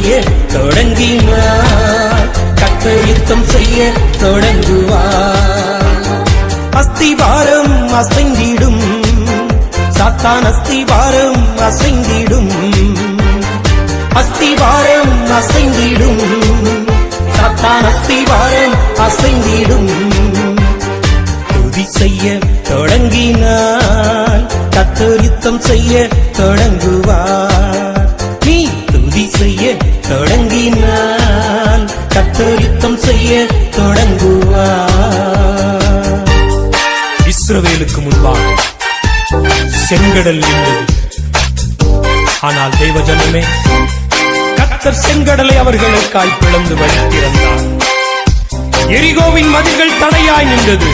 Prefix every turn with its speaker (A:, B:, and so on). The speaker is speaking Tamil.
A: செய்ய தொடங்கினார். கத்தயுத்தம் செய்ய தொடங்குவார். அஸ்திபாரம் அசைந்திடும். சாத்தான் அஸ்திபாரம் அசைந்திடும். அஸ்திபாரம் அசைந்திடும். சாத்தான் அஸ்திபாரம் அசைந்திடும். துதி செய்ய தொடங்கினால் கத்தர் செய்ய தொடங்குவார். செய்ய தொடங்குவார். இஸ்ரவேலுக்கு முன்பாக செங்கடல் இருந்தது ஆனால் தெய்வ ஜனமே கத்தர் செங்கடலை அவர்களுக்காய் பிளந்து வழித்திறந்தார். எரிகோவின் மதில்கள் தடையாய் நின்றது.